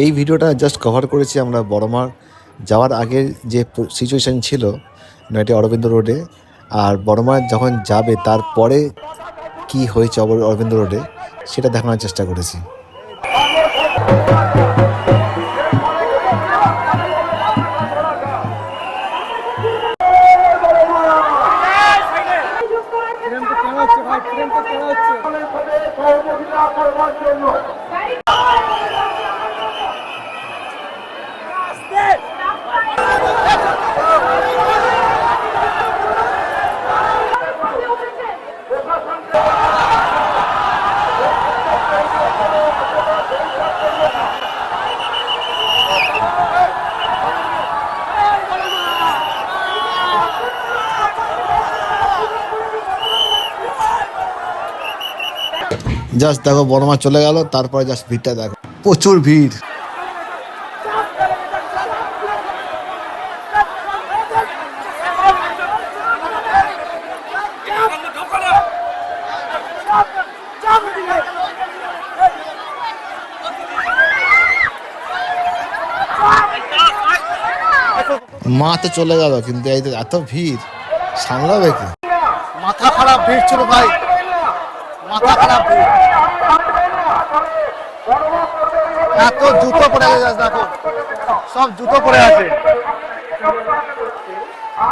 এই ভিডিওটা just cover করেছি আমরা বড়মার। যাওয়ার আগে যে সিচুয়েশান ছিল নয়টি অরবিন্দ রোডে আর বড়মা যখন যাবে, তারপরে কি হয়েছে অরবিন্দ রোডে সেটা দেখানোর চেষ্টা করেছি। জাস্ট দেখো বড়মা চলে গেল, তারপরে জাস্ট ভিড়টা দেখো। প্রচুর ভিড়। মা তো চলে গেল, কিন্তু এই এত ভিড়, সামলাবে কি? মাথা খারাপ, ভিড় ছিল ভাই। মাথা খারাপ। এত জুতো পরে আছে দেখো সব জুতো পরে আছে।